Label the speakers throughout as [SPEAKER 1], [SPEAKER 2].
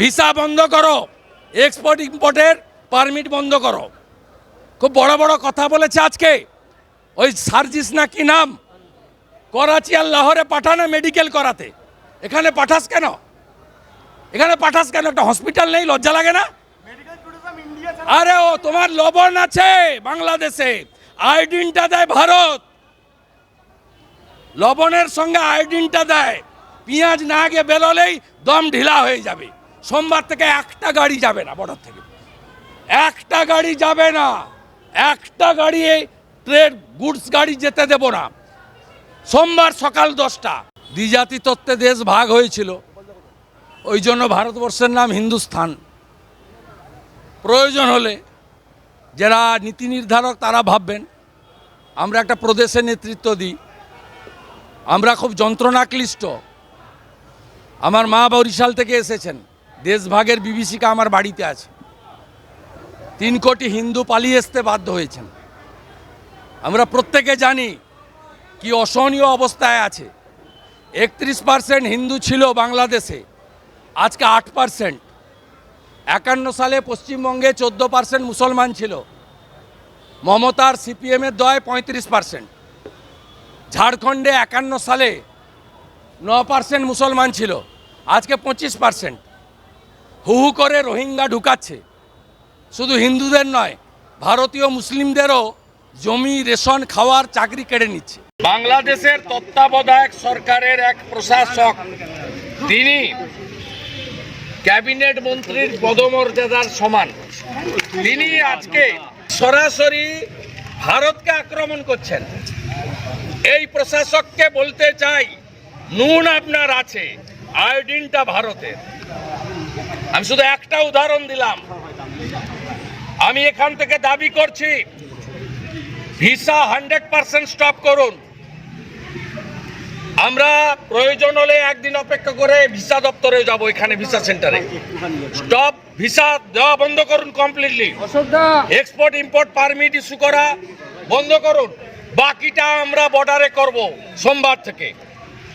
[SPEAKER 1] Visa বন্ধ করো export ইম্পোর্টের permit বন্ধ করো। খুব বড় বড় কথা বলেছে আজকে। ওই সার্জিস না কি নাম? করাচি আর লাহোরে পাঠানো মেডিকেল করাতে। এখানে পাঠাস কেন? এখানে পাঠাস কেন? একটা হসপিটাল নেই লজ্জা লাগে না? আরে ও তোমার লবণ আছে বাংলাদেশে। আয়োডিনটা দেয় ভারত। লবণের সঙ্গে আয়োডিনটা দেয়। পেঁয়াজ না আগে বেরোলেই দম ঢিলা হয়ে যাবে। সোমবার থেকে একটা গাড়ি যাবে না বর্ডার থেকে। একটা গাড়ি যাবে না। একটা গাড়ি ট্রেন গুডস গাড়ি যেতে দেব না। সোমবার সকাল দশটা দ্বিজাতি তত্ত্বে দেশ ভাগ হয়েছিল। ওই জন্য ভারতবর্ষের নাম হিন্দুস্থান। প্রয়োজন হলে যারা নীতি নির্ধারক তারা ভাববেন। আমরা একটা প্রদেশের নেতৃত্ব দিই। আমরা খুব যন্ত্রণাক্লিষ্ট। আমার মা বরিশাল থেকে এসেছেন। দেশভাগের বিভীষিকা আমার বাড়িতে আছে। তিন কোটি হিন্দু পালিয়ে আসতে বাধ্য হয়েছেন। আমরা প্রত্যেকে জানি কি অসহনীয় অবস্থায় আছে। একত্রিশ পার্সেন্ট হিন্দু ছিল বাংলাদেশে, আজকে আট পার্সেন্ট একান্ন সালে পশ্চিমবঙ্গে চোদ্দ পার্সেন্ট মুসলমান ছিল। মমতার সিপিএমের দয় পঁয়ত্রিশ পার্সেন্ট ঝাড়খণ্ডে একান্ন সালে ন পার্সেন্ট মুসলমান ছিল। আজকে পঁচিশ পার্সেন্ট। হু হু করে রোহিঙ্গা ঢুকাচ্ছে। শুধু হিন্দুদের নয়, ভারতীয় মুসলিমদেরও জমি, রেশন, খাওয়ার চাকরি কেড়ে নিচ্ছে। বাংলাদেশের তত্ত্বাবধায়ক সরকারের এক প্রশাসক, তিনি ক্যাবিনেট মন্ত্রীর পদমর্যাদার সমান। তিনি আজকে সরাসরি ভারতকে আক্রমণ করছেন। এই প্রশাসককে বলতে চাই নুন আপনার আছে আয়োডিনটা ভারতের। আমি শুধু একটা উদাহরণ দিলাম। আমি এখান থেকে দাবি করছি ভিসা হান্ড্রেড পার্সেন্ট স্টপ করুন। আমরা প্রয়োজন হলে একদিন অপেক্ষা করে ভিসা দপ্তরে যাব এখানে ভিসা সেন্টারে। স্টপ ভিসা দেওয়া বন্ধ করুন completely export import permit issue করা বন্ধ করুন। বাকিটা আমরা বর্ডারে করব সোমবার থেকে।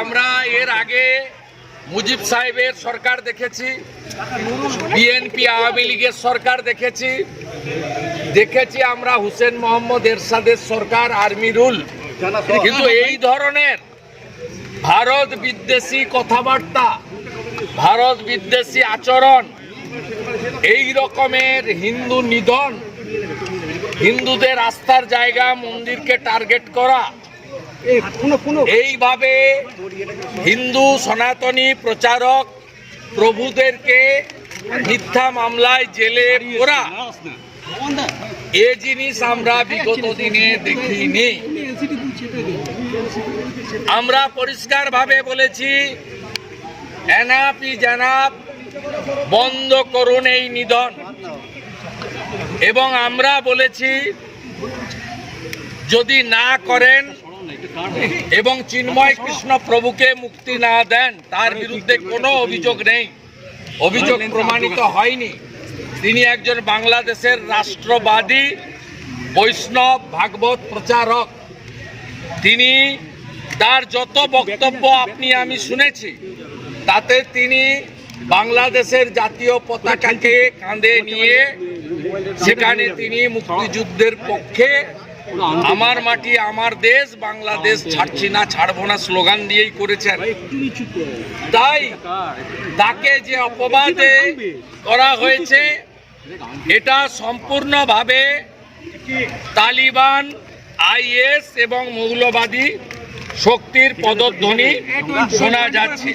[SPEAKER 1] আমরা এর আগে মুজিব সাহেবের সরকার দেখেছি, বিএনপি আওয়ামী লীগের সরকার দেখেছি। দেখেছি আমরা হুসেন মোহাম্মদ এরশাদের সরকার, আর্মি রুল। কিন্তু এই ধরনের ভারত বিদ্বেষী কথাবার্তা, ভারত বিদ্বেষী আচরণ, এই রকমের হিন্দু নিধন, হিন্দুদের আস্থার জায়গা মন্দিরকে টার্গেট করা এইভাবে হিন্দু সনাতনী প্রচারক প্রভুদেরকে মিথ্যা মামলায় জেলে পোরা এ জিনিস আমরা বিগত দিনে দেখিনি। আমরা পরিষ্কারভাবে বলেছি বন্ধ করুন এই নিধন। এবং আমরা বলেছি, যদি না করেন এবং চিন্ময় কৃষ্ণ প্রভুকে মুক্তি না দেন, তার বিরুদ্ধে কোনো অভিযোগ নেই। অভিযোগ প্রমাণিত হয়নি। তিনি একজন বাংলাদেশের রাষ্ট্রবাদী, বৈষ্ণব, ভাগবত প্রচারক। তিনি তার যত বক্তব্য আপনি আমি শুনেছি, তাতে তিনি বাংলাদেশের জাতীয় পতাকাকে কাঁধে নিয়ে সেখানে তিনি মুক্তিযুদ্ধের পক্ষে আমার মাটি, আমার দেশ, বাংলাদেশ ছাড়ছি না, ছাড়বো না স্লোগান দিয়েই করেছেন। তাই তাকে যে অপবাদে করা হয়েছে, এটা সম্পূর্ণভাবে তালিবান, আইএস এবং মৌলবাদী শক্তির পদধ্বনি শোনা যাচ্ছে।